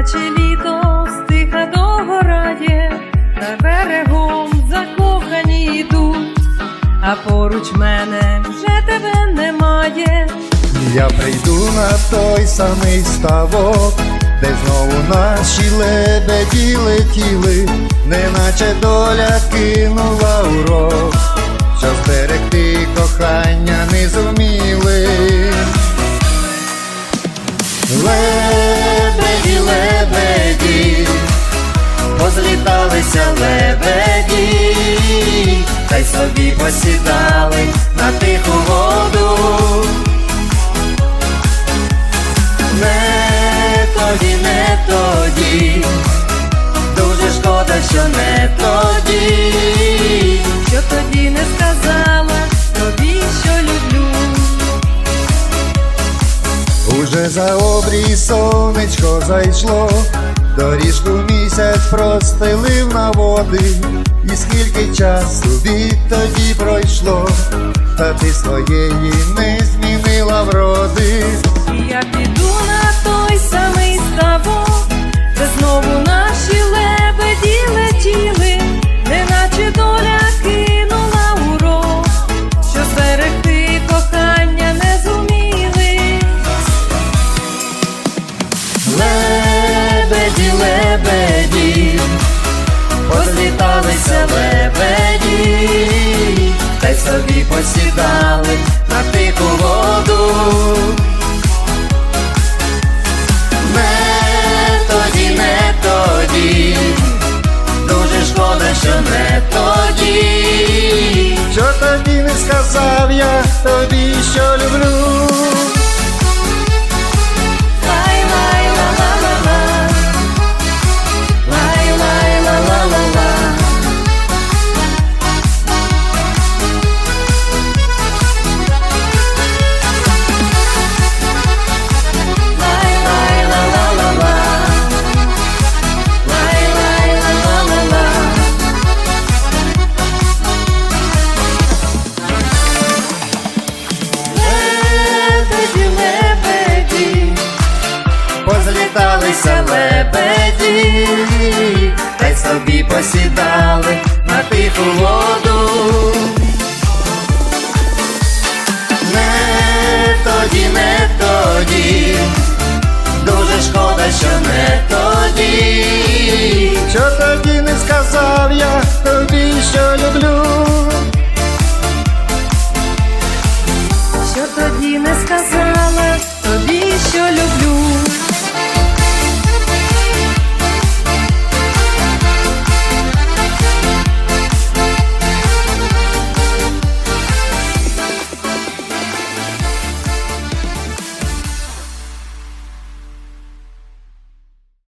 гаряче літо стиха догорає, та берегом закохані йдуть, а поруч мене вже тебе немає. Я прийду на той самий ставок, де знову наші лебеді летіли, неначе доля кинула урок, що зберегти кохання не зуміли. Позліталися лебеді, та й собі посідали на тиху воду. Не тоді, не тоді, дуже шкода, що не тоді. Що тоді не сказала тобі, що люблю. Уже за обрій сонечко зайшло, доріжку місяць простелив на води, і скільки часу відтоді пройшло, та ти своєї не змінила вроди. Я піду позліталися лебеді, та й собі посідали на тиху воду. Не тоді, не тоді, дуже шкода, що не тоді. Що тоді не сказав я тобі, що люблю. Позліталися лебеді, та й собі посідали на тиху воду. Не тоді, не тоді, дуже шкода, що не тоді. Що тоді не сказав я тобі, що люблю. що тоді не сказав.